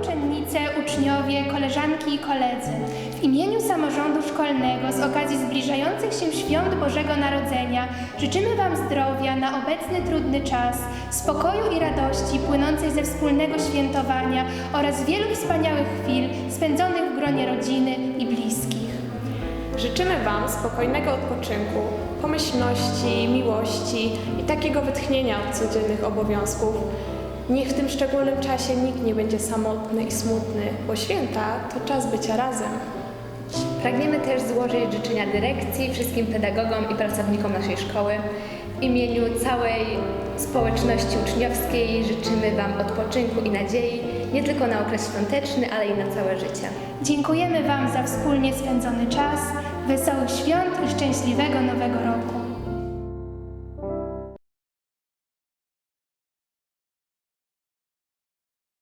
uczennice, uczniowie, koleżanki i koledzy, w imieniu samorządu szkolnego z okazji zbliżających się świąt Bożego Narodzenia życzymy Wam zdrowia na obecny trudny czas, spokoju i radości płynącej ze wspólnego świętowania oraz wielu wspaniałych chwil spędzonych w gronie rodziny i bliskich. Życzymy Wam spokojnego odpoczynku, pomyślności, miłości i takiego wytchnienia od codziennych obowiązków. Niech w tym szczególnym czasie nikt nie będzie samotny i smutny, bo święta to czas bycia razem. Pragniemy też złożyć życzenia dyrekcji, wszystkim pedagogom i pracownikom naszej szkoły. W imieniu całej społeczności uczniowskiej życzymy Wam odpoczynku i nadziei, nie tylko na okres świąteczny, ale i na całe życie. Dziękujemy Wam za wspólnie spędzony czas, wesołych świąt i szczęśliwego Nowego Roku.